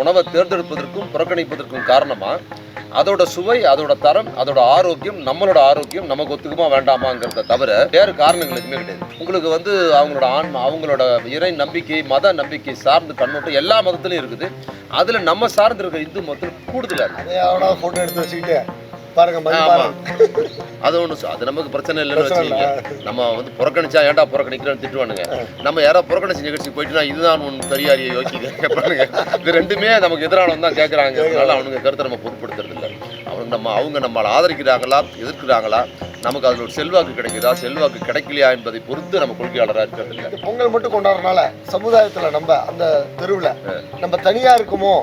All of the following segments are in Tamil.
உணவை தேர்ந்தெடுப்பதற்கும் புறக்கணிப்பதற்கும் காரணமா? அதோட சுவை அதோட தரம் அதோட ஆரோக்கியம் நம்மளோட ஆரோக்கியம் நமக்கு ஒத்துக்குமா வேண்டாமாங்கிறத தவிர வேறு காரணங்களுக்குமே கிடையாது. உங்களுக்கு வந்து அவங்களோட ஆன்மா அவங்களோட இறை நம்பிக்கை மத நம்பிக்கை சார்ந்து கண்ணோட்டம் எல்லா மதத்துலையும் இருக்குது. அதில் நம்ம சார்ந்து இருக்க இந்து மதத்தில் கூடுதலாக இருக்குது எடுத்து வச்சுக்கிட்டு பாருங்க அது ஒன்று அது நமக்கு பிரச்சனை இல்லைன்னு. வச்சுக்கோங்க. நம்ம வந்து புறக்கணிச்சா ஏன்டா புறக்கணிக்கிறோன்னு திட்டுவானுங்க. நம்ம யாரோ புறக்கணிச்ச நிகழ்ச்சி போயிட்டுனா இதுதான் உன் பெரியாரியை யோசிக்க கேட்பானுங்க இது ரெண்டுமே நமக்கு எதிரானவன் தான் கேட்குறாங்க அதனால அவனுங்க கருத்தை நம்ம பொருட்படுத்துறது இல்லை. அவனுங்க நம்ம அவங்க நம்மளை ஆதரிக்கிறாங்களா எதிர்க்கிறாங்களா நமக்கு அதில் ஒரு செல்வாக்கு கிடைக்குதா செல்வாக்கு கிடைக்கலையா என்பதை பொறுத்து நம்ம கொள்கையாளராக இருக்கிறது பொங்கல் மட்டும் கொண்டாடுறதுனால சமுதாயத்துல நம்ம அந்த தெருவுல நம்ம தனியா இருக்குமோ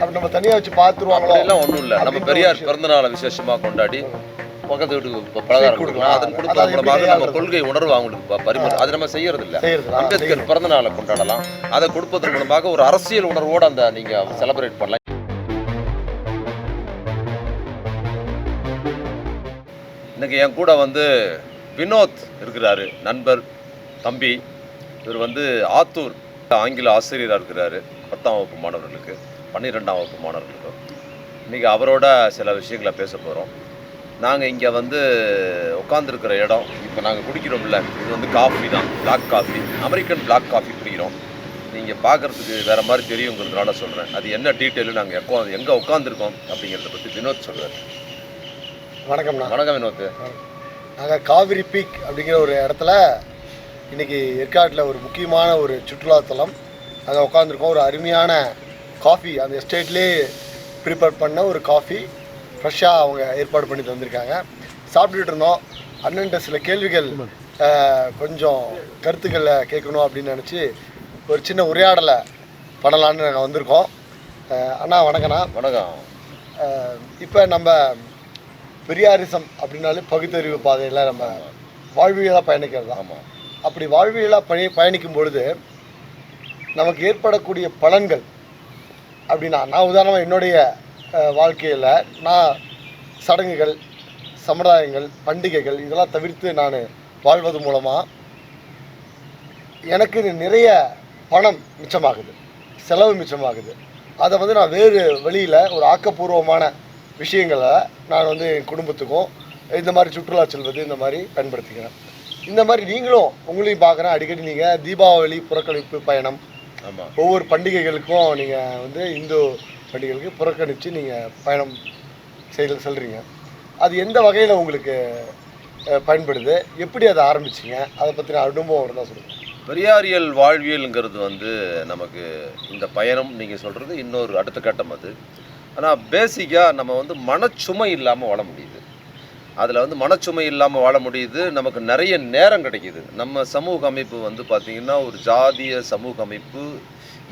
அப்படி நம்ம தனியா வச்சு பார்த்துருவாங்களோ அப்படிலாம் ஒன்றும் இல்லை. நம்ம பெரியார் விஷயம். பிறந்த நாளை விசேஷமா கொண்டாடி பக்கத்து வீட்டுக்கு பலகாரம் கொடுக்கலாம். அதன் எப்படி மூலமாக நம்ம? கொள்கை உணர்வு அவங்களுக்கு பரிமாறு அது நம்ம செய்யறது இல்லை அம்பேத்கர் பிறந்த நாளை கொண்டாடலாம். அதை கொடுப்பதன் மூலமாக ஒரு அரசியல் உணர்வோடு அந்த நீங்க செலிப்ரேட் பண்ணலாம். இன்னைக்கு என் கூட வந்து வினோத் இருக்கிறாரு. நண்பர் தம்பி. இவர் வந்து ஆத்தூர் ஆங்கில ஆசிரியராக இருக்கிறாரு. பத்தாம் வகுப்பு மாணவர்களுக்கு. பன்னிரெண்டாம் வகுப்பு மாணவர்களுக்கு இன்னைக்கு அவரோட சில விஷயங்களை பேச போகிறோம் நாங்கள் இங்கே வந்து உட்காந்துருக்கிற இடம் இப்போ நாங்கள் குடிக்கிறோம்ல இது வந்து காஃபி தான் Black coffee American Black coffee குடிக்கிறோம். நீங்கள் பார்க்குறதுக்கு வேறு மாதிரி தெரியுங்கிறதுனால சொல்கிறேன் அது என்ன டீட்டெயிலு நாங்கள் எக்கோ எங்கே உட்காந்துருக்கோம் அப்படிங்கிறத பற்றி வினோத் சொல்கிறார் வணக்கம்ண்ணா வணக்கம் வினோத். நாங்க காவிரி பீக் அப்படிங்கிற ஒரு இடத்துல இன்னைக்கு ஏற்காட்டில் ஒரு முக்கியமான ஒரு சுற்றுலாத்தலம். அங்கே உட்காந்துருக்கோம் ஒரு அருமையான காஃபி அந்த எஸ்டேட்லேயே ப்ரிப்பேர் பண்ண ஒரு காஃபி ஃப்ரெஷ்ஷாக அவங்க ஏற்பாடு பண்ணி தந்திருக்காங்க. சாப்பிட்டுட்டு இருந்தோம். அண்ணன்ட்ட சில கேள்விகள் கொஞ்சம் கருத்துக்களை கேட்கணும் அப்படின்னு நினச்சி ஒரு சின்ன உரையாடலை பண்ணலான்னு நாங்கள் வந்திருக்கோம். அண்ணா வணக்கண்ணா வணக்கம். இப்போ நம்ம பெரியாரிசம் அப்படின்னாலே பகுத்தறிவு பாதையில் நம்ம வாழ்வியலாக பயணிக்கிறது? ஆமாம் அப்படி வாழ்வியலாக பணி பயணிக்கும் பொழுது நமக்கு ஏற்படக்கூடிய பலன்கள் அப்படின்னா நான் உதாரணமாக என்னுடைய வாழ்க்கையில் நான் சடங்குகள் சமுதாயங்கள் பண்டிகைகள் இதெல்லாம் தவிர்த்து நான் வாழ்வது மூலமாக எனக்கு நிறைய பணம் மிச்சமாகுது. செலவு மிச்சமாகுது. அதை வந்து நான் வேறு வழியில் ஒரு ஆக்கப்பூர்வமான விஷயங்களை நான் வந்து என் குடும்பத்துக்கும் இந்த மாதிரி சுற்றுலா செல்வது இந்த மாதிரி பயன்படுத்திக்கிறேன். இந்த மாதிரி நீங்களும் உங்களையும் பார்க்குறேன். அடிக்கடி நீங்கள் தீபாவளி புறக்கணிப்பு பயணம் ஒவ்வொரு பண்டிகைகளுக்கும் நீங்கள் வந்து இந்து பண்டிகைகளுக்கு புறக்கணித்து நீங்கள் பயணம் செய்ய செல்கிறீங்க அது எந்த வகையில் உங்களுக்கு பயன்படுது? எப்படி அதை ஆரம்பிச்சீங்க? அதை பற்றின அனுபவம் இருந்தால் சொல்லுங்கள் பெரியாரியல் வாழ்வியலுங்கிறது வந்து நமக்கு இந்த பயணம் நீங்கள் சொல்கிறது இன்னொரு அடுத்த கட்டம் அது. ஆனால் பேசிக்காக நம்ம வந்து மனச்சுமை இல்லாமல் வாழ முடியுது. அதில் வந்து மனச்சுமை இல்லாமல் வாழ முடியுது. நமக்கு நிறைய நேரம் கிடைக்கிது. நம்ம சமூக அமைப்பு வந்து பார்த்திங்கன்னா ஒரு ஜாதிய சமூக அமைப்பு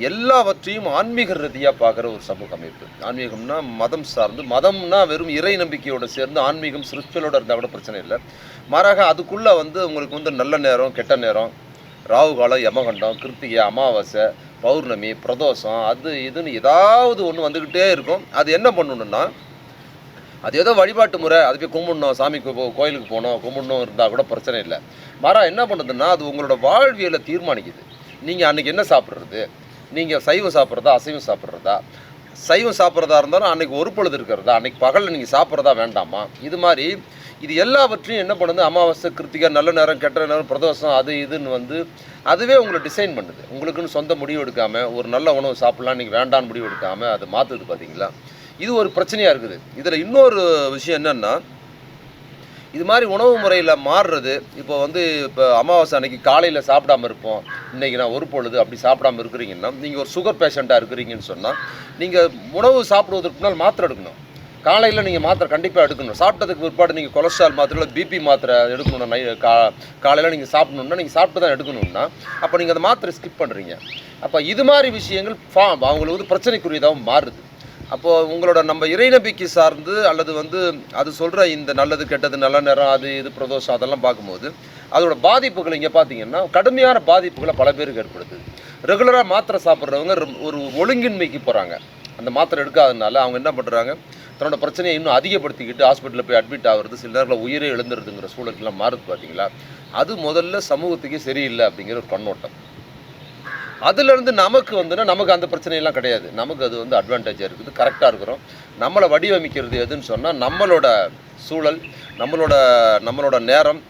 எல்லாவற்றையும் ஆன்மீக ரீதியாக பார்க்குற ஒரு சமூக அமைப்பு. ஆன்மீகம்னா மதம் சார்ந்து மதம்னா வெறும் இறை நம்பிக்கையோடு சேர்ந்து ஆன்மீகம் ஸ்பிரிச்சுவலோட இருந்தால் கூட பிரச்சனை இல்லை. மாறாக அதுக்குள்ளே வந்து உங்களுக்கு வந்து நல்ல நேரம் கெட்ட நேரம் ராகு காலம் யமகண்டம் கிருத்திகை அமாவாசை பௌர்ணமி பிரதோஷம் அது இதுன்னு ஏதாவது ஒன்று வந்துக்கிட்டே இருக்கும். அது என்ன பண்ணணுன்னா அது ஏதோ வழிபாட்டு முறை அது போய் கும்பிடணும் சாமிக்கு போ- கோயிலுக்கு போகணும் கும்பிடணும் இருந்தால் கூட பிரச்சனை இல்லை. மாறா என்ன பண்ணுதுன்னா அது உங்களோட வாழ்வியலை தீர்மானிக்குது. நீங்கள் அன்றைக்கி என்ன சாப்பிட்றது? நீங்கள் சைவம் சாப்பிட்றதா அசைவம் சாப்பிட்றதா? சைவம் சாப்பிட்றதா இருந்தாலும் அன்றைக்கி ஒரு பொழுது இருக்கிறதா? அன்றைக்கி பகலில் நீங்கள் சாப்பிட்றதா வேண்டாமா? இது மாதிரி இது எல்லாவற்றையும் என்ன பண்ணுது? அமாவாசை கிருத்திகை நல்ல நேரம் கெட்ட நேரம் பிரதோஷம் அது இதுன்னு வந்து அதுவே உங்களை டிசைன் பண்ணுது. உங்களுக்குன்னு சொந்த முடிவு எடுக்காமல் ஒரு நல்ல உணவு சாப்பிட்லாம் நீங்கள் வேண்டான்னு முடிவு எடுக்காமல் அதை மாற்றுது பார்த்தீங்களா இது ஒரு பிரச்சனையாக இருக்குது. இதில் இன்னொரு விஷயம் என்னென்னா இது மாதிரி உணவு முறையில் மாறுறது இப்போ வந்து இப்போ அமாவாசை அன்னைக்கு காலையில் சாப்பிடாம இருப்போம். இன்றைக்கி நான் ஒரு பொழுது அப்படி சாப்பிடாம இருக்கிறீங்கன்னா நீங்கள் ஒரு சுகர் பேஷண்ட்டாக இருக்கிறீங்கன்னு சொன்னால் நீங்கள் உணவு சாப்பிடுவதற்கு முன்னால் மாத்திரை எடுக்கணும். காலையில் நீங்கள் மாத்திரை கண்டிப்பாக எடுக்கணும். சாப்பிட்டதுக்கு பிற்பாடு நீங்கள் கொலஸ்ட்ரால் மாத்திரை இல்லை பிபி மாத்திரை எடுக்கணும் நை கா காலையில் நீங்கள் சாப்பிடணுன்னா நீங்கள் சாப்பிட்டு தான் எடுக்கணும்னா அப்போ நீங்கள் அந்த மாத்திரை ஸ்கிப் பண்ணுறீங்க அப்போ இது மாதிரி விஷயங்கள் ஃபா அவங்களுக்கு வந்து பிரச்சனைக்குரியதாகவும் மாறுது. அப்போது உங்களோட நம்ம இறை நம்பிக்கை சார்ந்து அல்லது வந்து அது சொல்கிற இந்த நல்லது கெட்டது நல்ல நேரம் அது இது பிரதோஷம் அதெல்லாம் பார்க்கும்போது அதோட பாதிப்புகள் இங்கே பார்த்தீங்கன்னா கடுமையான பாதிப்புகளை பல பேருக்கு ஏற்படுது ரெகுலராக மாத்திரை சாப்பிட்றவங்க ஒரு ஒழுங்கின்மைக்கு போகிறாங்க அந்த மாத்திரை எடுக்காதனால அவங்க என்ன பண்ணுறாங்க தன்னோட பிரச்சனையை இன்னும் அதிகப்படுத்திக்கிட்டு ஹாஸ்பிட்டலில் போய் அட்மிட் ஆகுறது சில நேரத்தில் உயிரே எழுந்துருதுங்கிற சூழலுக்குலாம் மாறுது பார்த்தீங்களா? அது முதல்ல சமூகத்துக்கே சரியில்லை அப்படிங்கிற ஒரு கண்ணோட்டம். அதுலேருந்து நமக்கு வந்துன்னா நமக்கு அந்த பிரச்சனையெல்லாம் கிடையாது. நமக்கு அது வந்து அட்வான்டேஜாக இருக்குது. கரெக்டாக இருக்கிறோம். நம்மளை வடிவமைக்கிறது எதுன்னு சொன்னால் நம்மளோட சூழல் நம்மளோட நம்மளோட நேரம்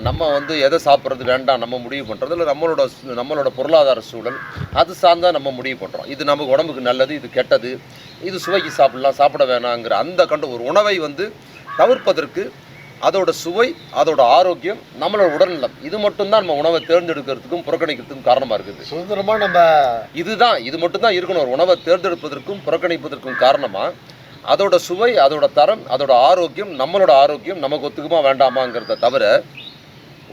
நம்ம வந்து எதை சாப்பிட்றது வேண்டாம் நம்ம முடிவு பண்ணுறது இல்லை நம்மளோட சு- நம்மளோட பொருளாதார சூழல் அது சார்ந்தால் நம்ம முடிவு பண்ணுறோம் இது நமக்கு உடம்புக்கு நல்லது இது கெட்டது இது சுவைக்கு சாப்பிடலாம் சாப்பிட வேணாங்கிற அந்த கண்டு ஒரு உணவை வந்து தவிர்ப்பதற்கு அதோட சுவை அதோட ஆரோக்கியம் நம்மளோட உடல்நலம். இது மட்டும்தான் நம்ம உணவை தேர்ந்தெடுக்கிறதுக்கும் புறக்கணிக்கிறதுக்கும் காரணமாக இருக்குது. சுதந்திரமா நம்ம இதுதான் இது மட்டும்தான் இருக்கணும். ஒரு உணவை தேர்ந்தெடுப்பதற்கும் புறக்கணிப்பதற்கும் காரணமாக அதோட சுவை அதோட தரம் அதோட ஆரோக்கியம் நம்மளோட ஆரோக்கியம் நமக்கு ஒத்துக்குமா வேண்டாமாங்கிறத தவிர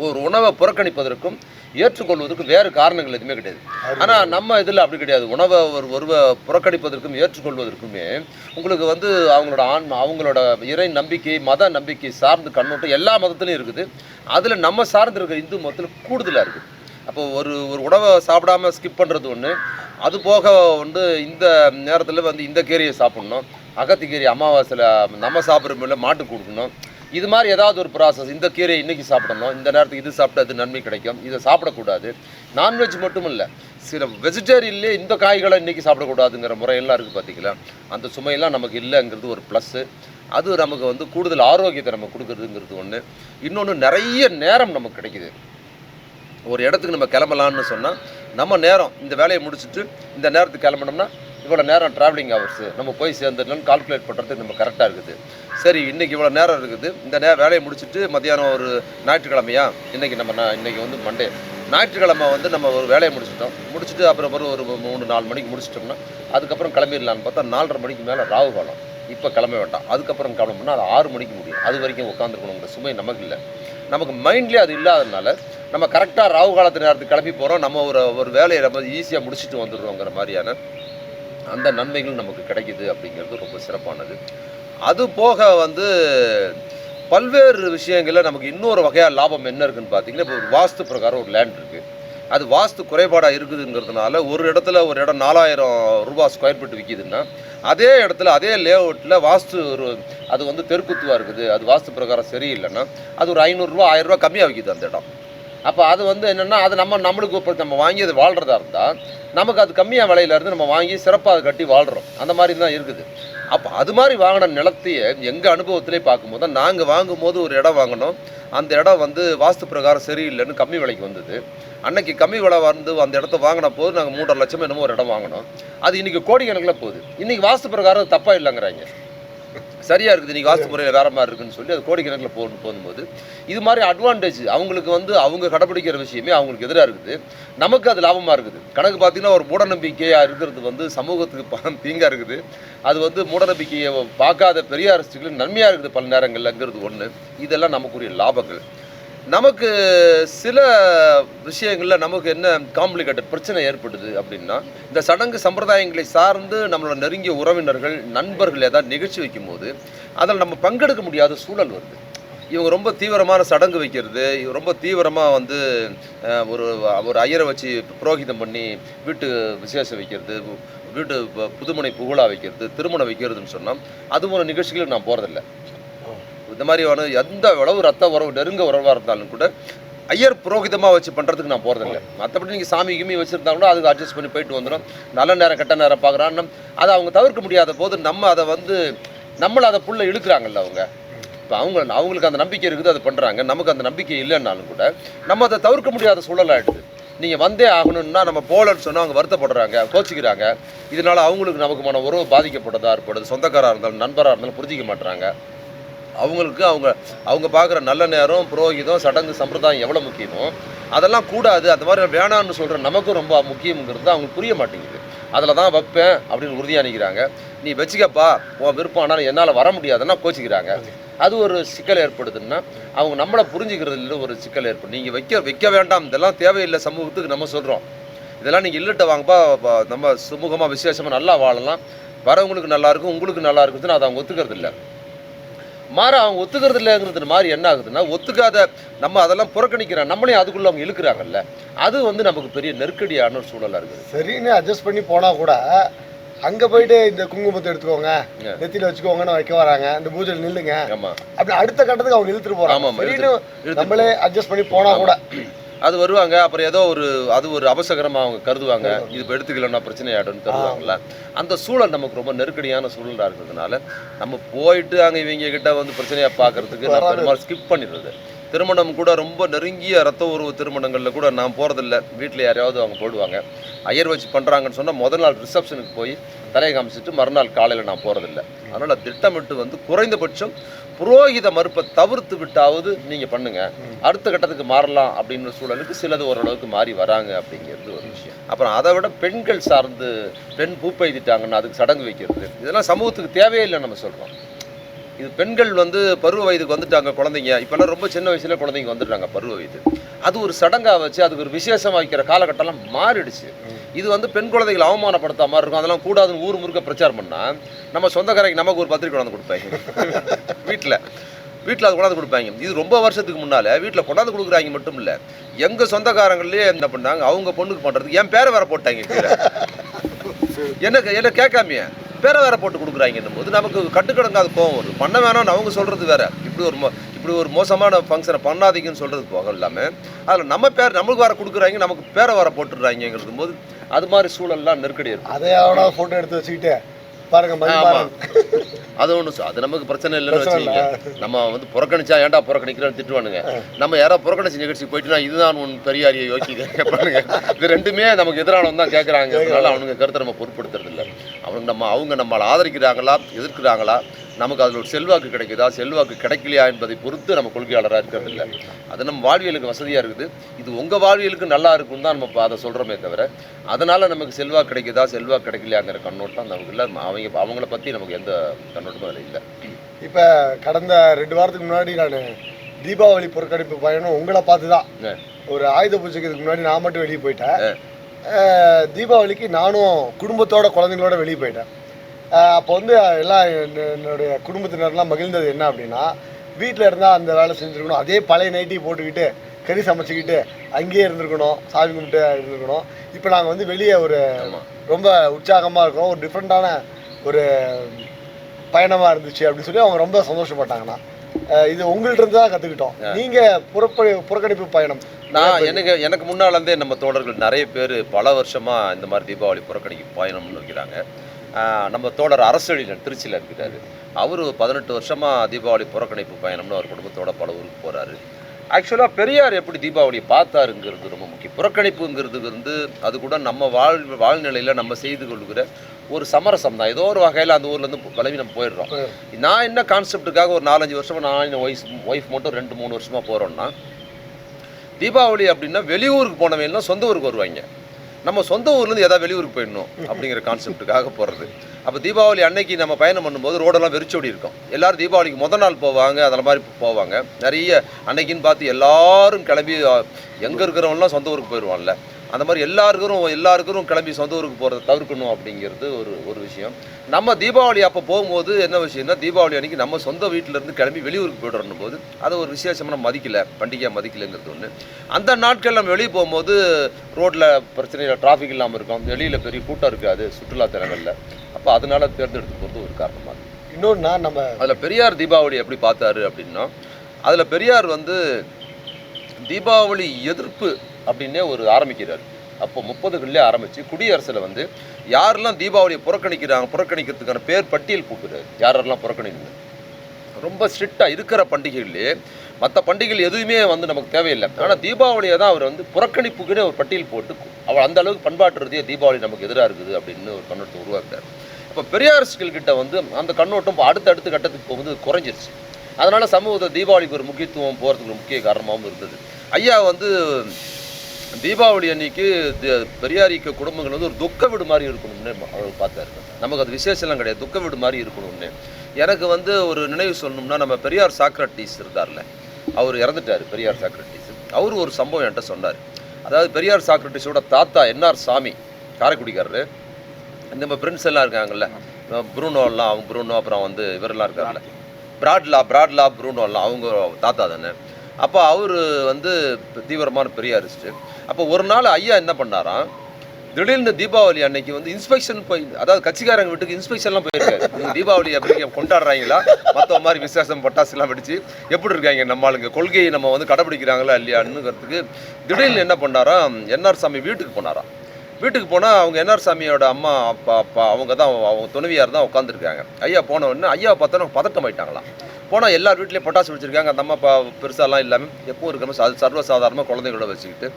ஒரு உணவை புறக்கணிப்பதற்கும் ஏற்றுக்கொள்வதற்கும் வேறு காரணங்கள் எதுவுமே கிடையாது. ஆனால் நம்ம இதில் அப்படி கிடையாது. உணவை ஒரு ஒருவ புறக்கணிப்பதற்கும் ஏற்றுக்கொள்வதற்குமே உங்களுக்கு வந்து அவங்களோட ஆன்மா அவங்களோட இறை நம்பிக்கை மத நம்பிக்கை சார்ந்து கண்ணோட்டம் எல்லா மதத்துலையும் இருக்குது. அதில் நம்ம சார்ந்து இருக்கிற இந்து மதத்தில் கூடுதலாக இருக்குது. அப்போ ஒரு ஒரு உணவை சாப்பிடாம ஸ்கிப் பண்ணுறது ஒன்று அது போக வந்து இந்த நேரத்தில் வந்து இந்த கீரையை சாப்பிட்ணும். அகத்திக்கீரை அமாவாசையில் நம்ம சாப்பிட்ற மாட்டுக்கு கொடுக்கணும். இது மாதிரி ஏதாவது ஒரு ப்ராசஸ் இந்த கீரையை இன்னைக்கு சாப்பிடணும் இந்த நேரத்துக்கு இது சாப்பிட்டா அது நன்மை கிடைக்கும் இதை சாப்பிடக்கூடாது. நான்வெஜ் மட்டும் இல்லை சில வெஜிடேரியன்லேயே இந்த காய்களை இன்றைக்கி சாப்பிடக்கூடாதுங்கிற முறையெல்லாம் இருக்குது பார்த்தீங்களா அந்த சுமையெல்லாம் நமக்கு இல்லைங்கிறது ஒரு ப்ளஸ்ஸு அது நமக்கு வந்து கூடுதல் ஆரோக்கியத்தை நம்ம கொடுக்குறதுங்கிறது ஒன்று இன்னொன்று நிறைய நேரம் நமக்கு கிடைக்குது. ஒரு இடத்துக்கு நம்ம கிளம்பலான்னு சொன்னால் நம்ம நேரம் இந்த வேலையை முடிச்சுட்டு இந்த நேரத்துக்கு கிளம்பினோம்னா இவ்வளோ நேரம் ட்ராவலிங் ஹவர்ஸு நம்ம போய் சேர்ந்துடணும்னு கால்குலேட் பண்ணுறதுக்கு நம்ம கரெக்டாக இருக்குது. சரி இன்றைக்கி இவ்வளோ நேரம் இருக்குது. இந்த நே வேலையை முடிச்சுட்டு மத்தியானம் ஒரு ஞாயிற்றுக்கிழமையா? இன்றைக்கி நம்ம நான் இன்றைக்கி வந்து மண்டே ஞாயிற்றுக்கிழமை வந்து நம்ம ஒரு வேலையை முடிச்சிட்டோம். முடிச்சுட்டு அப்புறம் ஒரு ஒரு மூணு நாலு மணிக்கு முடிச்சிட்டோம்னா அதுக்கப்புறம் கிளம்பிடலான்னு பார்த்தா நாலரை மணிக்கு மேலே ராகு காலம். இப்போ கிளம்ப வேண்டாம். அதுக்கப்புறம் கிளம்புனா அது ஆறு மணிக்கு முடியும். அது வரைக்கும் உட்காந்துருக்கணுங்கிற சுமை நமக்கு இல்லை. நமக்கு மைண்ட்லேயே அது இல்லாததுனால நம்ம கரெக்டாக ராகு காலத்து நேரத்துக்கு கிளம்பி போகிறோம் நம்ம ஒரு ஒரு வேலையை நம்ம ஈஸியாக முடிச்சுட்டு வந்துடுறோங்கிற மாதிரியான அந்த நன்மைகள் நமக்கு கிடைக்குது அப்படிங்கிறது ரொம்ப சிறப்பானது. அது போக வந்து பல்வேறு விஷயங்களில் நமக்கு இன்னொரு வகையாக லாபம் என்ன இருக்குன்னு பார்த்தீங்கன்னா இப்போ ஒரு வாஸ்து பிரகாரம் ஒரு லேண்ட் இருக்குது அது வாஸ்து குறைபாடாக இருக்குதுங்கிறதுனால ஒரு இடத்துல ஒரு இடம் நாலாயிரம் ரூபா ஸ்கொயர் ஃபீட் விற்கிதுன்னா அதே இடத்துல அதே லேஅவுட்டில் வாஸ்து ஒரு அது வந்து தெருக்குத்துவாக இருக்குது. அது வாஸ்து பிரகாரம் சரியில்லைன்னா அது ஒரு ஐநூறுரூவா ஆயிரரூவா கம்மியாக விற்கிது அந்த இடம். அப்போ அது வந்து என்னென்னா அது நம்ம நம்மளுக்கு இப்போ நம்ம வாங்கி அது வாழ்கிறதா இருந்தால் நமக்கு அது கம்மியாக விலையில இருந்து நம்ம வாங்கி சிறப்பாக அதை கட்டி வாழ்கிறோம் அந்த மாதிரி தான் இருக்குது. அப்போ அது மாதிரி வாங்கின நிலத்தையே எங்கள் அனுபவத்திலே பார்க்கும்போது தான் நாங்கள் வாங்கும்போது ஒரு இடம் வாங்கினோம். அந்த இடம் வந்து வாஸ்து பிரகாரம் சரியில்லைன்னு கம்மி விலைக்கு வந்தது. அன்னைக்கு கம்மி விலை வந்து அந்த இடத்த வாங்கின போது நாங்கள் மூன்றரை லட்சம் என்னமோ ஒரு இடம் வாங்கினோம். அது இன்றைக்கி கோடிக்கணக்கில் போகுது. இன்றைக்கி வாஸ்து பிரகாரம் தப்பாக இல்லைங்கிறாங்க. சரியாக இருக்குது நீ வாஸ்து முறையில் வேற மாதிரி இருக்குன்னு சொல்லி அது கோடிக்கணக்கில் போகணும் போகும்போது இது மாதிரி அட்வான்டேஜ் அவங்களுக்கு வந்து அவங்க கடைப்பிடிக்கிற விஷயமே அவங்களுக்கு எதிராக இருக்குது. நமக்கு அது லாபமாக இருக்குது. கணக்கு பார்த்தீங்கன்னா ஒரு மூடநம்பிக்கையாக இருக்கிறது வந்து சமூகத்துக்கு பணம் தீங்காக இருக்குது. அது வந்து மூடநம்பிக்கையை பார்க்காத பெரிய அரசுகளுக்கு நன்மையாக இருக்குது பல நேரங்களில்ங்கிறது ஒன்று இதெல்லாம் நமக்குரிய லாபங்கள். நமக்கு சில விஷயங்களில் நமக்கு என்ன காம்ப்ளிகேட்டட் பிரச்சனை ஏற்படுது அப்படின்னா இந்த சடங்கு சம்பிரதாயங்களை சார்ந்து நம்மளோட நெருங்கிய உறவினர்கள் நண்பர்கள் ஏதாவது நிகழ்ச்சி வைக்கும்போது அதில் நம்ம பங்கெடுக்க முடியாத சூழல் வருது. இவங்க ரொம்ப தீவிரமான சடங்கு வைக்கிறது இவங்க ரொம்ப தீவிரமாக வந்து ஒரு ஒரு ஐயரை வச்சு புரோகிதம் பண்ணி வீட்டு விசேஷம் வைக்கிறது வீட்டு புதுமனை புகழா வைக்கிறது திருமணம் வைக்கிறதுன்னு சொன்னால் அது போல நிகழ்ச்சிகளுக்கு நான் போகிறதில்ல இந்த மாதிரியான எந்த அளவு ரத்த உறவு நெருங்க உறவாக இருந்தாலும் கூட ஐயர் புரோகிதமாக வச்சு பண்ணுறதுக்கு நான் போகிறதில்ல மற்றபடி நீங்கள் சாமி கிமி வச்சுருந்தா கூட அதுக்கு அட்ஜஸ்ட் பண்ணி போயிட்டு வந்துடும் நல்ல நேரம் கெட்ட நேரம் பார்க்குறான்னு அதை அவங்க தவிர்க்க முடியாத போது நம்ம அதை வந்து நம்மளை அதை புள்ள இழுக்கிறாங்கல்ல அவங்க. இப்போ அவங்க அவங்களுக்கு அந்த நம்பிக்கை இருக்குது அதை பண்ணுறாங்க நமக்கு அந்த நம்பிக்கை இல்லைன்னாலும் கூட நம்ம அதை தவிர்க்க முடியாத சூழலாகிடுது நீங்கள் வந்தே ஆகணும்னா நம்ம போகலன்னு சொன்னால் அவங்க வருத்தப்படுறாங்க கோச்சிக்கிறாங்க. இதனால் அவங்களுக்கு நமக்குமான உறவு பாதிக்கப்பட்டதாக ஏற்படுது சொந்தக்காராக இருந்தாலும் நண்பராக இருந்தாலும் புரிஞ்சிக்க மாட்டுறாங்க அவங்களுக்கு அவங்க அவங்க பார்க்குற நல்ல நேரம் புரோகிதம் சடங்கு சம்பிரதாயம் எவ்வளோ முக்கியமோ அதெல்லாம் கூடாது. அந்த மாதிரி வேணான்னு சொல்கிற நமக்கும் ரொம்ப முக்கியங்கிறது அவங்களுக்கு புரிய மாட்டேங்குது. அதில் தான் வைப்பேன் அப்படின்னு உறுதியாக நிற்கிறாங்க நீ வச்சுக்கப்பா உன் விருப்பம் ஆனாலும் என்னால் வர முடியாதுன்னா கோச்சிக்கிறாங்க. அது ஒரு சிக்கல் ஏற்படுதுன்னா அவங்க நம்மளை புரிஞ்சுக்கிறதுல ஒரு சிக்கல் ஏற்படும். நீங்கள் வைக்க வைக்க வேண்டாம் இதெல்லாம் தேவையில்லை சமூகத்துக்கு நம்ம சொல்கிறோம் இதெல்லாம் நீங்கள் இல்லட்ட வாங்கப்பா நம்ம சுமூகமாக விசேஷமாக நல்லா வாழலாம். வரவங்களுக்கு நல்லா இருக்கும் உங்களுக்கு நல்லா இருக்குதுன்னு அதை அவங்க ஒத்துக்கிறது இல்லை மாற அவங்க ஒத்துக்கிறது இல்லைங்கிறது மாதிரி என்ன ஆகுதுன்னா ஒத்துக்காத நம்ம அதெல்லாம் புறக்கணிக்கிறோம் நம்மளையும் அதுக்குள்ள அவங்க இழுக்கிறாங்கல்ல அது வந்து நமக்கு பெரிய நெருக்கடியான ஒரு சூழலாக இருக்குது. சரின்னு அட்ஜஸ்ட் பண்ணி போனா கூட அங்க போயிட்டு இந்த குங்குமத்தை எடுத்துக்கோங்க. நெத்தியில வச்சுக்கோங்கன்னு வைக்க வராங்க இந்த பூஜையில் நில்லுங்க. அப்படி அடுத்த கட்டத்துக்கு அவங்க இழுத்துட்டு இழுத்து- நம்மளே அட்ஜஸ்ட் பண்ணி போனா கூட அது வருவாங்க அப்புறம் ஏதோ ஒரு அது ஒரு அபசகரமாக அவங்க கருதுவாங்க. இது இப்போ எடுத்துக்கலன்னா பிரச்சனை ஆகிடும்னு கருதுவாங்கல்ல அந்த சூழல் நமக்கு ரொம்ப நெருக்கடியான சூழலாக இருக்கிறதுனால நம்ம போயிட்டு அங்கே இவங்க கிட்ட வந்து பிரச்சனையை பார்க்கறதுக்கு நான் வராது. பெரும்பாலும் ஸ்கிப் பண்ணிடுறது. திருமணம் கூட ரொம்ப நெருங்கிய ரத்த உறவு திருமணங்களில் கூட நான் போகிறதில்ல வீட்டில் யாரையாவது அவங்க போடுவாங்க. ஐயர் வச்சு பண்ணுறாங்கன்னு சொன்னால் முதல் நாள் ரிசப்ஷனுக்கு போய் தலையை காமிச்சிட்டு மறுநாள் காலையில் நான் போகிறதில்ல அதனால் திட்டமிட்டு வந்து குறைந்தபட்சம் புரோகித மறுப்பை தவிர்த்து விட்டாவது நீங்கள் பண்ணுங்கள் அடுத்த கட்டத்துக்கு மாறலாம் அப்படின்ற சூழலுக்கு சிலது ஓரளவுக்கு மாறி வராங்க அப்படிங்கிறது ஒரு விஷயம். அப்புறம் அதை விட பெண்கள் சார்ந்து பெண் பூப்பெய்திட்டாங்கன்னா அதுக்கு சடங்கு வைக்கிறது. இதெல்லாம் சமூகத்துக்கு தேவையில்லை நம்ம சொல்கிறோம் இது பெண்கள் வந்து பருவ வயதுக்கு வந்துட்டாங்க குழந்தைங்க. இப்போல்லாம் ரொம்ப சின்ன வயசுல குழந்தைங்க வந்துட்டாங்க பருவ வயது. அது ஒரு சடங்காக வச்சு அதுக்கு ஒரு விசேஷமாக வைக்கிற காலகட்டம்லாம் மாறிடுச்சு. இது வந்து பெண் குழந்தைகளை அவமானப்படுத்த மாதிரி இருக்கும். அதெல்லாம் கூடாதுன்னு ஊர் முழுக்க பிரச்சாரம் பண்ணால் நம்ம சொந்தக்காரங்க நமக்கு ஒரு பத்திரிக்கை கொண்டாந்து கொடுப்பாங்க. வீட்டில் வீட்டில் அது கொண்டாந்து கொடுப்பாங்க. இது ரொம்ப வருஷத்துக்கு முன்னால் வீட்டில் கொண்டாந்து கொடுக்குறாங்க மட்டும் இல்லை எங்கள் சொந்தக்காரங்களே என்ன பண்ணாங்க அவங்க பொண்ணுக்கு பண்ணுறதுக்கு என் பேரை வேற போட்டாங்க கீழே. எனக்கு என்ன கேட்காமையே பேரை வேற போட்டு கொடுக்குறாங்கன்னும் போது நமக்கு கட்டுக்கடங்காத கோவம் வருது பண்ண வேணாம்னு அவங்க சொல்கிறது வேற. இப்படி ஒரு இப்படி ஒரு மோசமான ஃபங்க்ஷனை பண்ணாதீங்கன்னு சொல்கிறது போக இல்லாமல் அதில் நம்ம பேர் நம்மளுக்கு வேற கொடுக்குறாங்க நமக்கு பேரை வேற போட்டுடுறாங்கிறது போது அது மாதிரி சூழல்லாம் நெருக்கடி இருக்கும் அதை எவனா ஃபோட்டோ எடுத்து வச்சுக்கிட்டு பாருங்க அது ஒன்று அது நமக்கு பிரச்சனை இல்லைன்னு. வச்சுக்கோங்க. நம்ம வந்து புறக்கணிச்சா ஏன்டா புறக்கணிக்கிறேன்னு திட்டுவானுங்க. நம்ம யாரோ புறக்கணிச்சு நிகழ்ச்சி போயிட்டுனா இதுதான் உன் பெரியாரிய யோசிக்க கேட்பானுங்க. இது ரெண்டுமே நமக்கு எதிரானவன் தான் கேட்குறாங்க. அதனால அவனுங்க கருத்தை நம்ம பொருட்படுத்துறது இல்லை அவங்க நம்ம அவங்க நம்மளை ஆதரிக்கிறாங்களா எதிர்க்கிறாங்களா நமக்கு அதில் ஒரு செல்வாக்கு கிடைக்குதா? செல்வாக்கு கிடைக்கலையா என்பதை பொறுத்து நம்ம கொள்கையாளராக இருக்கிறது இல்லை அது நம்ம வாழ்வியலுக்கு வசதியாக இருக்குது. இது உங்கள் வாழ்வியலுக்கு நல்லா இருக்குன்னு தான் நம்ம அதை சொல்கிறோமே தவிர அதனால் நமக்கு செல்வாக்கு கிடைக்குதா? செல்வாக்கு கிடைக்கலையாங்கிற கண்ணோட்டம் நமக்கு இல்லை. அவங்க அவங்கள பற்றி நமக்கு எந்த கண்ணோட்டமும் அதில் இல்லை. இப்போ கடந்த ரெண்டு வாரத்துக்கு முன்னாடி நான் தீபாவளி புறக்கணிப்பு பயணம் உங்களை பார்த்து தான். ஒரு ஆயுத பூஜைக்கு முன்னாடி நான் மட்டும் வெளியே போயிட்டேன். தீபாவளிக்கு நானும் குடும்பத்தோட குழந்தைங்களோட வெளியே போயிட்டேன். அப்போ வந்து எல்லாம் என்ன- என்னுடைய குடும்பத்தினர்லாம் மகிழ்ந்தது என்ன அப்படின்னா வீட்டில் இருந்தால் அந்த வேலை செஞ்சுருக்கணும். அதே பழைய நைட்டி போட்டுக்கிட்டு கறி சமைச்சிக்கிட்டு அங்கேயே இருந்திருக்கணும். சாமி கும்பிட்டு இருந்திருக்கணும். இப்போ நாங்கள் வந்து வெளியே ஒரு ரொம்ப உற்சாகமாக இருக்கிறோம் ஒரு டிஃப்ரெண்ட்டான ஒரு பயணமாக இருந்துச்சு அப்படின்னு சொல்லி அவங்க ரொம்ப சந்தோஷப்பட்டாங்கண்ணா. இது உங்கள்ட்ட இருந்து தான் கற்றுக்கிட்டோம் நீங்கள் புறப்ப புறக்கணிப்பு பயணம் நான் எனக்கு எனக்கு முன்னால இருந்தே நம்ம தோழர்கள் நிறைய பேர் பல வருஷமாக இந்த மாதிரி தீபாவளி புறக்கணிக்கு பயணம்னு வைக்கிறாங்க. நம்ம தோழர் அரசழிலன் திருச்சியில் இருக்கிறாரு. அவர் பதினெட்டு வருஷமாக தீபாவளி புறக்கணிப்பு பயணம்னு அவர் குடும்பத்தோட பல ஊருக்கு போகிறாரு ஆக்சுவலாக பெரியார் எப்படி தீபாவளியை பார்த்தாருங்கிறது ரொம்ப முக்கியம். புறக்கணிப்புங்கிறது வந்து அது கூட நம்ம வாழ் வாழ்நிலையில் நம்ம செய்து கொள்கிற ஒரு சமரசம் தான். ஏதோ ஒரு வகையில் அந்த ஊர்லேருந்து விலகி நம்ம போயிடுறோம். நான் என்ன கான்செப்டுக்காக ஒரு நாலஞ்சு வருஷமா நான் என் ஒய்ஃப் ஒய்ஃப் மட்டும் ரெண்டு மூணு வருஷமா போகிறோன்னா தீபாவளி அப்படின்னா வெளியூருக்கு போனவங்க எல்லாம் சொந்த ஊருக்கு வருவாங்க. நம்ம சொந்த ஊர்லேருந்து ஏதாவது வெளியூருக்கு போயிடணும் அப்படிங்கிற கான்செப்ட்டுக்காக போகிறது அப்போ தீபாவளி அன்னைக்கு நம்ம பயணம் பண்ணும்போது ரோடெல்லாம் வெறிச்சோடி இருக்கும். எல்லாரும் தீபாவளிக்கு முத நாள் போவாங்க அதில் மாதிரி போவாங்க. நிறைய அன்னைக்குன்னு பார்த்து எல்லாரும் கிளம்பி எங்கே இருக்கிறவங்களாம் சொந்த ஊருக்கு போயிடுவான்ல அந்த மாதிரி எல்லாருக்கும் எல்லாருக்கும் கிளம்பி சொந்த ஊருக்கு போகிறத தவிர்க்கணும் அப்படிங்கிறது ஒரு ஒரு விஷயம். நம்ம தீபாவளி அப்போ போகும்போது என்ன விஷயம்னா தீபாவளி அன்னைக்கு நம்ம சொந்த வீட்டில இருந்து கிளம்பி வெளியூருக்கு போய்டுறோம் போது அதை ஒரு விசேஷமாக மதிக்கல. பண்டிகையாக மதிக்கலைங்கிறது ஒன்று அந்த நாட்கள் நம்ம வெளியே போகும்போது ரோட்டில் பிரச்சனையில் டிராஃபிக் இல்லாமல் இருக்கும். வெளியில் பெரிய கூட்டம் இருக்காது சுற்றுலா தலங்களில். அப்போ அதனால தேர்ந்தெடுத்து போகிறது ஒரு காரணமாக இருக்கு. இன்னொன்னா நம்ம அதில் பெரியார் தீபாவளி எப்படி பார்த்தாரு அப்படின்னா அதில் பெரியார் வந்து தீபாவளி எதிர்ப்பு அப்படின்னே ஒரு ஆரம்பிக்கிறார். அப்போ முப்பதுகளிலே ஆரம்பித்து குடியரசில் வந்து யாரெல்லாம் தீபாவளியை புறக்கணிக்கிறாங்க புறக்கணிக்கிறதுக்கான பேர் பட்டியல் கூப்பிடுறாரு யாரெல்லாம் புறக்கணிக்கணும் ரொம்ப ஸ்ட்ரிக்டாக இருக்கிற பண்டிகைகளே மற்ற பண்டிகைகள் எதுவுமே வந்து நமக்கு தேவையில்லை. ஆனால் தீபாவளியை தான் அவர் வந்து புறக்கணிப்புக்குன்னு ஒரு பட்டியல் போட்டு அவர் அந்த அளவுக்கு பண்பாட்டு தீபாவளி நமக்கு எதிராக இருக்குது அப்படின்னு ஒரு கண்ணோட்டத்தை உருவாக்குறாரு. இப்போ பெரியாரிஸ்கள் கிட்ட வந்து அந்த கண்ணோட்டம் அடுத்த அடுத்த கட்டத்துக்கு போகும்போது குறைஞ்சிருச்சு. அதனால் சமூகத்தை தீபாவளிக்கு ஒரு முக்கியத்துவம் போகிறதுக்கு ஒரு முக்கிய காரணமாகவும் இருந்தது. ஐயா வந்து தீபாவளி அன்னைக்கு தி- பெரியாரிக்க குடும்பங்கள் வந்து ஒரு துக்க வீடு மாதிரி இருக்கணும்னு அவர் பார்த்தாரு நமக்கு அது விசேஷம்லாம் கிடையாது. துக்க வீடு மாதிரி இருக்கணும்னு. எனக்கு வந்து ஒரு நினைவு சொல்லணும்னா நம்ம பெரியார் சாக்ரட்டிஸ் இருந்தார்ல அவர் இறந்துட்டார் பெரியார் சாக்ரட்டிஸ் அவர் ஒரு சம்பவம் என்கிட்ட சொன்னார். அதாவது பெரியார் சாக்ரட்டிஸோட தாத்தா என்ஆர் சாமி காரைக்குடிக்காரரு. நம்ம ஃப்ரெண்ட்ஸ் எல்லாம் இருக்காங்கல்ல ப்ரூனோலாம் அவங்க ப்ரூனோ அப்புறம் வந்து இவரெல்லாம் இருக்கார்ல. பிராட்லா பிராட்லா ப்ரூனோலாம் அவங்க தாத்தா தானே. அப்போ அவர் வந்து தீவிரமான பெரியாரிஸ்ட்டு அப்போ ஒரு நாள் ஐயா என்ன பண்ணாராம்? திடீர்னு தீபாவளி அன்னைக்கு வந்து இன்ஸ்பெக்ஷன் போய் அதாவது கட்சிக்காரங்க வீட்டுக்கு இன்ஸ்பெக்ஷன்லாம் போயிருக்காரு. தீபாவளி எப்படி கொண்டாடுறாங்களா? மற்ற மாதிரி விசேஷம் பட்டாசுலாம் வெடிச்சு எப்படி இருக்காங்க நம்ம ஆளுங்க? கொள்கையை நம்ம வந்து கடைபிடிக்கிறாங்களா இல்லையான்னுங்கிறதுக்கு திடீர்னு என்ன பண்ணாராம்? என்ஆர் சாமி வீட்டுக்கு போனாராம். வீட்டுக்கு போனால் அவங்க என்ஆர் சாமியோட அம்மா அப்பா அப்பா அவங்க தான் அவங்க துணைவியார் தான் உட்காந்துருக்காங்க ஐயா போன உடனே ஐயா பார்த்தோன்னா பதட்டம் ஆயிட்டாங்களாம் போனால் எல்லார் வீட்லேயும் பட்டாசு வச்சுருக்காங்க. அந்த அம்மா அப்பா பெருசாலாம் இல்லாமல் எப்பவும் இருக்காமல் அது சர்வசாதாரணமாக குழந்தைங்களோட வச்சுக்கிட்டு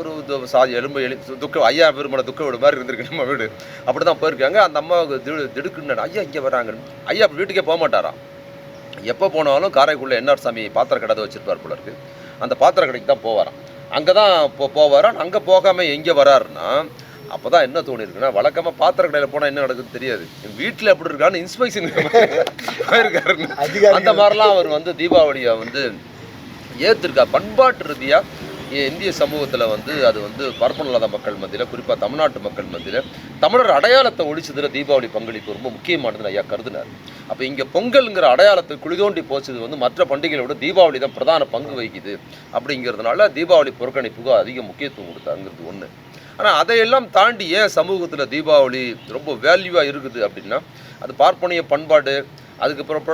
ஒரு சாதி எலும்பு எலி துக்க ஐயா பெருமான துக்க வீடு மாதிரி இருந்திருக்கு நம்ம வீடு. அப்படி தான் போயிருக்காங்க. அந்த அம்மாவுக்கு திடு திடுக்குன்னு ஐயா இங்கே வராங்க ஐயா வீட்டுக்கே போக மாட்டாரா? எப்போ போனாலும் காரைக்குள்ளே என்ஆர் சாமி பாத்திர கடை வச்சுருப்பார் போல இருக்குது அந்த பாத்திர கடைக்கு தான் போவாராம். அங்கே தான் போ போவாரான் அங்கே போகாமல் எங்கே வராருன்னா அப்போ தான் என்ன தோணி இருக்குன்னா வழக்கமாக பாத்திர கடையில் போனால் என்ன நடக்குதுன்னு தெரியாது. வீட்டில் எப்படி இருக்கான்னு இன்ஸ்பெக்ஷன் அந்த மாதிரிலாம் அவர் வந்து தீபாவளியை வந்து ஏற்றிருக்கா பண்பாட்டு ரீதியாக இந்திய சமூகத்தில் வந்து அது வந்து பரப்பனில்லாத மக்கள் மத்தியில் குறிப்பாக தமிழ்நாட்டு மக்கள் மத்தியில் தமிழர் அடையாளத்தை ஒழிச்சதுல தீபாவளி பங்களிப்பு ரொம்ப முக்கியமானதுன்னு ஐயா கருதினார். அப்போ இங்கே பொங்கல்ங்கிற அடையாளத்தை குளிதோண்டி போச்சது வந்து மற்ற பண்டிகைகளை விட தீபாவளி தான் பிரதான பங்கு வகிக்குது. அப்படிங்கிறதுனால தீபாவளி புறக்கணிப்புக்கு அதிக முக்கியத்துவம் கொடுத்தாங்கிறது ஒன்று ஆனால் அதையெல்லாம் தாண்டி ஏன் சமூகத்தில் தீபாவளி ரொம்ப வேல்யூவாக இருக்குது அப்படின்னா அது பார்ப்பனிய பண்பாடு அதுக்கப்புறம்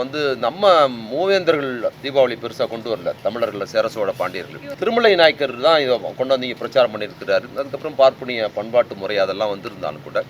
வந்து நம்ம மூவேந்தர்கள் தீபாவளி பெருசாக கொண்டு வரல. தமிழர்களில் சேர சோழ பாண்டியர்கள். திருமலை நாயக்கர் தான் இதை கொண்டு வந்து இங்கே பிரச்சாரம் பண்ணியிருக்கிறாரு. அதுக்கப்புறம் பார்ப்பனிய பண்பாட்டு முறை அதெல்லாம் வந்திருந்தாலும் கூட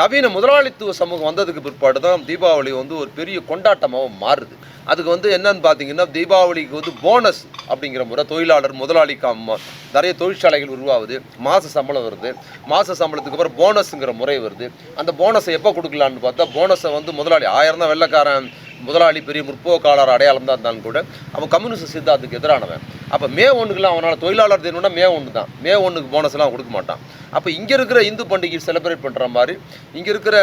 நவீன முதலாளித்துவ சமூகம் வந்ததுக்கு பிற்பாடு தான் தீபாவளி வந்து ஒரு பெரிய கொண்டாட்டமாக மாறுது. அதுக்கு வந்து என்னன்னு பார்த்தீங்கன்னா தீபாவளிக்கு வந்து போனஸ் அப்படிங்கிற முறை தொழிலாளர் முதலாளி அம்மா நிறைய தொழிற்சாலைகள் உருவாகுது. மாத சம்பளம் வருது. மாத சம்பளத்துக்கு அப்புறம் போனஸுங்கிற முறை வருது. அந்த போனஸை எப்போ கொடுக்கலான்னு பார்த்தா போனஸை வந்து முதலாளி ஆயிரம் தான் வெள்ளக்காரன் முதலாளி பெரிய முற்போக்காளர் அடையாளம் தான் இருந்தாலும் கூட அவன் கம்யூனிஸ்ட் சித்தாந்தத்துக்கு எதிரானவன். அப்போ மே ஒன்றுக்குலாம் அவனால் தொழிலாளர் தினம்னா மே ஒன்று தான். மே ஒன்றுக்கு போனஸ்லாம் கொடுக்க மாட்டான். அப்போ இங்கே இருக்கிற இந்து பண்டிகை செலிப்ரேட் பண்ணுற மாதிரி இங்கே இருக்கிற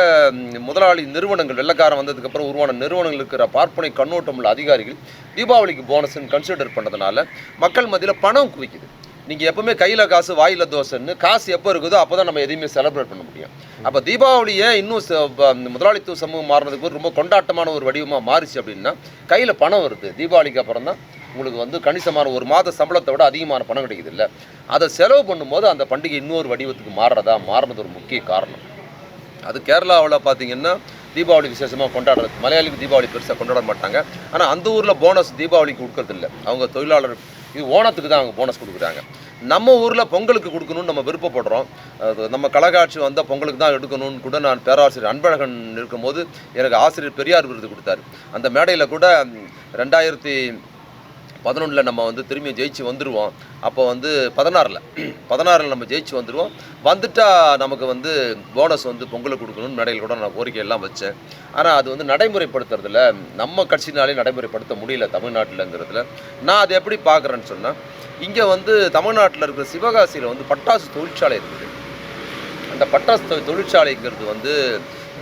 முதலாளி நிறுவனங்கள் வெள்ளக்காரன் வந்ததுக்கப்புறம் உருவான நிறுவனங்கள் இருக்கிற பார்ப்பனை கண்ணோட்டம் உள்ள அதிகாரிகள் தீபாவளிக்கு போனஸ்ன்னு கன்சிடர் பண்ணதுனால மக்கள் மத்தியில் பணம் குவிக்குது. நீங்கள் எப்பவுமே கையில் காசு வாயில் தோசைன்னு காசு எப்போ இருக்குதோ அப்போ தான் நம்ம எதையுமே செலிப்ரேட் பண்ண முடியும். அப்போ தீபாவளியை இன்னும் ச- முதலாளித்துவ சமூகம் மாறினதுக்கு ரொம்ப கொண்டாட்டமான ஒரு வடிவமாக மாறிச்சு அப்படின்னா கையில் பணம் வருது. தீபாவளிக்கு அப்புறம் தான் உங்களுக்கு வந்து கணிசமான ஒரு மாத சம்பளத்தை விட அதிகமான பணம் கிடைக்குது இல்லை அதை செலவு பண்ணும்போது அந்த பண்டிகை இன்னொரு வடிவத்துக்கு மாறுறதா மாறினது ஒரு முக்கிய காரணம். அது கேரளாவில் பார்த்தீங்கன்னா தீபாவளி விசேஷமாக கொண்டாடுறது. மலையாளிக்கு தீபாவளி பெருசாக கொண்டாட மாட்டாங்க. ஆனால் அந்த ஊரில் போனஸ் தீபாவளிக்கு கொடுக்கறதில்ல அவங்க தொழிலாளர் இது ஓணத்துக்கு தான் அவங்க போனஸ் கொடுக்குறாங்க. நம்ம ஊரில் பொங்கலுக்கு கொடுக்கணும்னு நம்ம விருப்பப்படுறோம். நம்ம கலகாட்சி வந்தால் பொங்கலுக்கு தான் எடுக்கணும்னு கூட நான் பேராசிரியர் அன்பழகன் இருக்கும்போது எனக்கு ஆசிரியர் பெரியார் விருது கொடுத்தாரு. அந்த மேடையில் கூட ரெண்டாயிரத்தி பதினொன்றில் நம்ம வந்து திரும்பியும் ஜெயிச்சு வந்துடுவோம் அப்போ வந்து பதினாறில் பதினாறில் நம்ம ஜெயிச்சு வந்துடுவோம் வந்துட்டால் நமக்கு வந்து போனஸ் வந்து பொங்கலுக்கு கொடுக்கணும்னு நடையில் கூட நான் கோரிக்கை எல்லாம் வச்சேன். ஆனால் அது வந்து நடைமுறைப்படுத்துறதுல நம்ம கட்சினாலே நடைமுறைப்படுத்த முடியல தமிழ்நாட்டில்ங்கிறதுல. நான் அதை எப்படி பார்க்குறேன்னு சொன்னால் இங்கே வந்து தமிழ்நாட்டில் இருக்கிற சிவகாசியில் வந்து பட்டாசு தொழிற்சாலை இருக்குது. அந்த பட்டாசு தொழிற்சாலைங்கிறது வந்து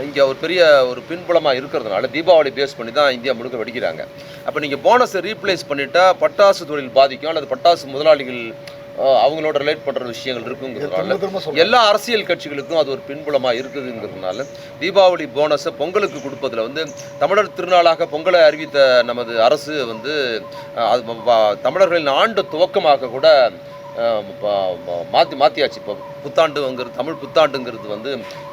இங்கே ஒரு பெரிய ஒரு பின்புலமாக இருக்கிறதுனால தீபாவளி பேஸ் பண்ணி தான் இந்தியா முழுக்க வெடிக்கிறாங்க. அப்போ நீங்கள் போனஸை ரீப்ளேஸ் பண்ணிட்டா பட்டாசு தொழில் பாதிக்கும் அல்லது பட்டாசு முதலாளிகள் அவங்களோட ரிலேட் பண்ணுற விஷயங்கள் இருக்குங்கிறதுனால எல்லா அரசியல் கட்சிகளுக்கும் அது ஒரு பின்புலமாக இருக்குதுங்கிறதுனால தீபாவளி போனஸை பொங்கலுக்கு கொடுப்பதில் வந்து தமிழர் திருநாளாக பொங்கலை அறிவித்த நமது அரசு வந்து அது தமிழர்களின் ஆண்டு துவக்கமாக கூட மாற்றி மாத்தி மாற்றியாச்சு இப்போ புத்தாண்டுங்கிறது தமிழ் புத்தாண்டுங்கிறது வந்து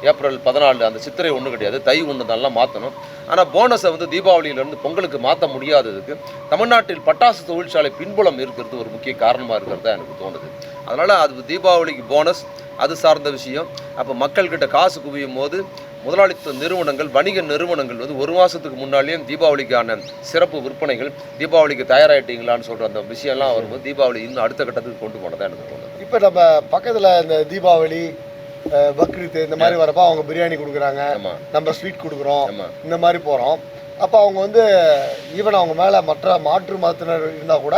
ஏப்ரல் பதினாலு அந்த சித்திரை ஒன்று கிடையாது. தை ஒன்று தான் மாற்றணும் ஆனால் போனஸை வந்து தீபாவளியிலேருந்து பொங்கலுக்கு மாற்ற முடியாததுக்கு தமிழ்நாட்டில் பட்டாசு தொழிற்சாலை பின்புலம் இருக்கிறது ஒரு முக்கிய காரணமாக இருக்கிறதா எனக்கு தோணுது. அதனால் அது தீபாவளிக்கு போனஸ் அது சார்ந்த விஷயம். அப்போ மக்கள்கிட்ட காசு குவியும் போது முதலாளித்துவ நிறுவனங்கள் வணிக நிறுவனங்கள் வந்து ஒரு மாதத்துக்கு முன்னாலேயே தீபாவளிக்கான சிறப்பு விற்பனைகள் தீபாவளிக்கு தயாராகிட்டீங்களான்னு சொல்கிற அந்த விஷயம்லாம் வரும்போது தீபாவளி இன்னும் அடுத்த கட்டத்துக்கு கொண்டு போனதா எனக்கு தோணுது. இப்போ நம்ம பக்கத்தில் இந்த தீபாவளி பக்ரீத் இந்த மாதிரி வரப்போ அவங்க பிரியாணி கொடுக்குறாங்க. நம்ம ஸ்வீட் கொடுக்குறோம். இந்த மாதிரி போகிறோம் அப்போ அவங்க வந்து ஈவன் அவங்க மேலே மற்ற மாற்று மதத்தினர் இருந்தால் கூட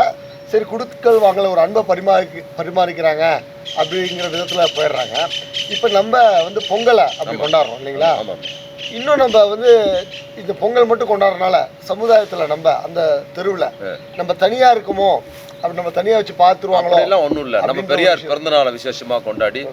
சரி குடுக்கல் வாங்கல ஒரு அன்பை பரிமாறி பரிமாறிக்கிறாங்க அப்படிங்கிற விதத்தில் போயிடுறாங்க. இப்போ நம்ம வந்து பொங்கலை அப்படி கொண்டாடுறோம் இல்லைங்களா? இன்னும் நம்ம வந்து இந்த பொங்கல் மட்டும் கொண்டாடுறனால சமுதாயத்தில் நம்ம அந்த தெருவில் நம்ம தனியாக இருக்குமோ? அப்படி நம்ம தனியாக வச்சு பார்த்துருவாங்களோ அப்படிலாம் ஒன்றும் இல்லை. நம்ம பெரியார் விஷயம். பிறந்த நாளை விசேஷமாக கொண்டாடி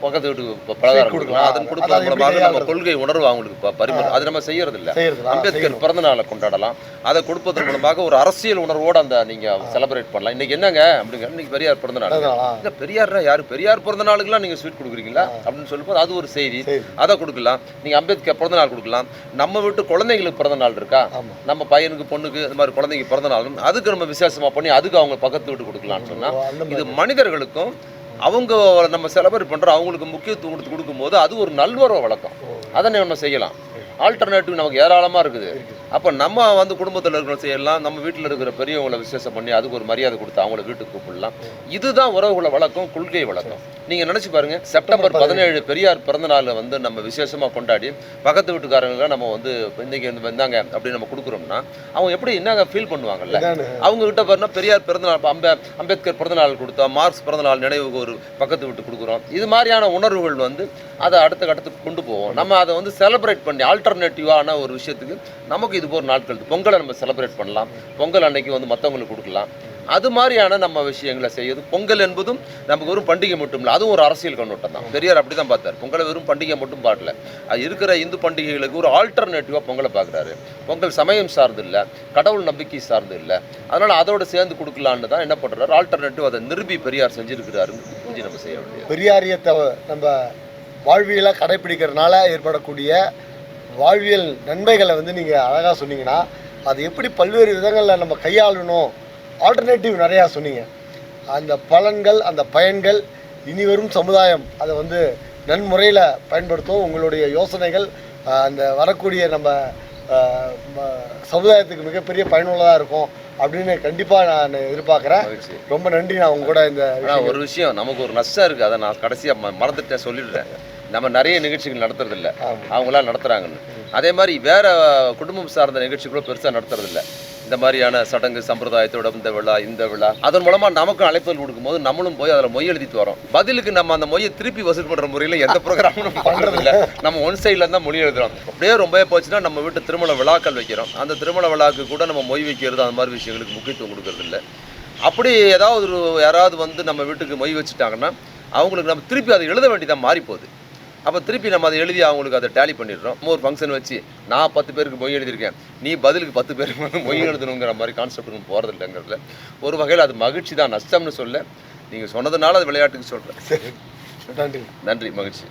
பக்கத்து வீட்டுக்கு பலகாரம் கொடுக்கலாம். கொடுக்கலாம். அதன் எப்படி மூலமாக நம்ம? கொள்கை உணர்வு அவங்களுக்கு ப- பரிமாறு அது நம்ம செய்யறது இல்ல அம்பேத்கர் பிறந்த நாளை கொண்டாடலாம். அதை கொடுப்பதன் மூலமாக ஒரு அரசியல் உணர்வோட அந்த நீங்க செலிப்ரேட் பண்ணலாம். இன்னைக்கு என்னங்க? அப்படிங்க இன்னைக்கு பெரியார் பிறந்த நாள். இந்த பெரியார்னா யாரு? பெரியார் பிறந்த நாளுக்குலாம் நீங்க ஸ்வீட் கொடுக்குறீங்களா? அப்படின்னு சொல்லும்போது அது ஒரு செய்தி. அதை கொடுக்கலாம். நீங்க அம்பேத்கர் பிறந்த நாள் கொடுக்கலாம். நம்ம வீட்டு குழந்தைங்களுக்கு பிறந்த நாள் இருக்கா? நம்ம பையனுக்கு பொண்ணுக்கு இந்த மாதிரி குழந்தைக்கு பிறந்த நாளும் அதுக்கு நம்ம விசேஷமா பண்ணி அதுக்கு அவங்க பக்கத்து வீட்டு கொடுக்கலாம்னு சொன்னா இது மனிதர்களுக்கும் அவங்க நம்ம செலிப்ரேட் பண்ற அவங்களுக்கு முக்கியத்துவம் கொடுத்து கொடுக்கும்போது அது ஒரு நல்வரவு வழக்கம். அதை நம்ம செய்யலாம். ஆல்டர்னேட்டிவ் நமக்கு ஏராளமா இருக்குது. இருக்குது. அப்போ நம்ம வந்து குடும்பத்தில் இருக்கிற செய்யலாம் நம்ம வீட்டில் இருக்கிற பெரியவங்களை விசேஷம் பண்ணி அதுக்கு ஒரு மரியாதை கொடுத்து அவங்கள வீட்டுக்கு கூப்பிடலாம். இதுதான் உறவுகளை வழக்கம் கொள்கை வழக்கம் நீங்க நினைச்சு பாருங்க செப்டம்பர் பதினேழு. பெரியார் பிறந்த நாளை வந்து நம்ம விசேஷமா கொண்டாடி பக்கத்து வீட்டுக்காரங்க நம்ம வந்து இன்னைக்கு வந்து வந்தாங்க அப்படி நம்ம கொடுக்குறோம்னா அவங்க எப்படி என்னங்க ஃபீல் பண்ணுவாங்கல்ல. அவங்க கிட்ட பாருன்னா பெரியார் பிறந்தநாள் அம்பே அம்பேத்கர் பிறந்தநாள் கொடுத்தோம் மார்க்ஸ் பிறந்தநாள் நினைவுக்கு ஒரு பக்கத்து விட்டு கொடுக்குறோம். இது மாதிரியான உணர்வுகள் வந்து அதை அடுத்த கட்டத்துக்கு கொண்டு போவோம். நம்ம அதை வந்து செலிப்ரேட் பண்ணி ஆல்டர்னேட்டிவான ஒரு விஷயத்துக்கு நமக்கு இது போகிற நாட்கள். பொங்கலை நம்ம செலிப்ரேட் பண்ணலாம். பொங்கல் அன்னைக்கு வந்து மற்றவங்களுக்கு கொடுக்கலாம். அது மாதிரியான நம்ம விஷயங்களை செய்யுது பொங்கல் என்பதும் நமக்கு வெறும் பண்டிகை மட்டும் இல்லை அதுவும் ஒரு அரசியல் கண்ணோட்டம் தான். பெரியார் அப்படி தான் பார்த்தார். பொங்கலை வெறும் பண்டிகை மட்டும் பார்க்கல. அது இருக்கிற இந்து பண்டிகைகளுக்கு ஒரு ஆல்டர்னேட்டிவாக பொங்கலை பார்க்குறாரு. பொங்கல் சமயம் சார்ந்து இல்லை கடவுள் நம்பிக்கை சார்ந்து இல்லை. அதனால் அதோட சேர்ந்து கொடுக்கலான்னு தான் என்ன பண்ணுறாரு ஆல்டர்னேட்டிவ் அதை நிரூபி பெரியார் செஞ்சுருக்கிறாரு. புரிஞ்சு நம்ம செய்ய வேண்டியது. பெரியாரியத்தை நம்ம வாழ்வியலாக கடைப்பிடிக்கிறதுனால ஏற்படக்கூடிய வாழ்வியல் நன்மைகளை வந்து நீங்கள் அழகாக சொன்னீங்கன்னா அது எப்படி பல்வேறு விதங்களில் நம்ம கையாளணும் ஆல்டர்னேட்டிவ் நிறையா சொன்னீங்க. அந்த பலன்கள் அந்த பயன்கள் இனி வரும் சமுதாயம் அதை வந்து நன்முறையில் பயன்படுத்தும் உங்களுடைய யோசனைகள் அந்த வரக்கூடிய நம்ம சமுதாயத்துக்கு மிகப்பெரிய பயனுள்ளதாக இருக்கும் அப்படின்னு கண்டிப்பாக நான் எதிர்பார்க்குறேன். ரொம்ப நன்றி. நான் உங்க கூட இந்த ஒரு விஷயம் நமக்கு ஒரு நஷ்டம் இருக்குது அதை நான் கடைசியாக மறந்துட்டேன் சொல்லிடுறேன். நம்ம நிறைய நிகழ்ச்சிகள் நடத்துறதில்ல. அவங்களாம் நடத்துகிறாங்கன்னு அதே மாதிரி வேற குடும்பம் சார்ந்த நிகழ்ச்சிகளும் பெருசாக நடத்துறதில்ல. இந்த மாதிரியான சடங்கு சம்பிரதாயத்தோட இந்த விழா இந்த விழா அதன் மூலமாக நமக்கும் அழைப்புகள் கொடுக்கும்போது நம்மளும் போய் அதில் மொய் எழுதிட்டு வரோம். பதிலுக்கு நம்ம அந்த மொய்யை திருப்பி வசூல் பண்ணுற முறையில் எந்த ப்ரோக்ராமும் பண்ணுறதில்ல நம்ம ஒன் சைடில் தான் மொழி எழுதுறோம். அப்படியே ரொம்பவே போச்சுன்னா நம்ம வீட்டு திருமண விழாக்கள் வைக்கிறோம். அந்த திருமண விழாக்கு கூட நம்ம மொய் வைக்கிறது அந்த மாதிரி விஷயங்களுக்கு முக்கியத்துவம் கொடுக்கறது இல்ல அப்படி ஏதாவது ஒரு யாராவது வந்து நம்ம வீட்டுக்கு மொய் வச்சுட்டாங்கன்னா அவங்களுக்கு நம்ம திருப்பி அதை எழுத வேண்டியதாக மாறி போகுது அப்போ திருப்பி நம்ம அதை எழுதி அவங்களுக்கு அதை டேலி பண்ணிடுறோம். ஒரு ஃபங்க்ஷன் வச்சு நான் பத்து பேருக்கு மொய் எழுதியிருக்கேன். நீ பதிலுக்கு பத்து பேருக்கு வந்து மொய் எழுதணுங்கிற மாதிரி கான்செப்ட் போகிறது இல்லைங்கிறதுல. ஒரு வகையில் அது மகிழ்ச்சி தான் நஷ்டம்னு சொல்ல. நீங்கள் சொன்னதுனால அது விளையாட்டுக்கு சொல்கிறேன் நன்றி. நன்றி மகிழ்ச்சி.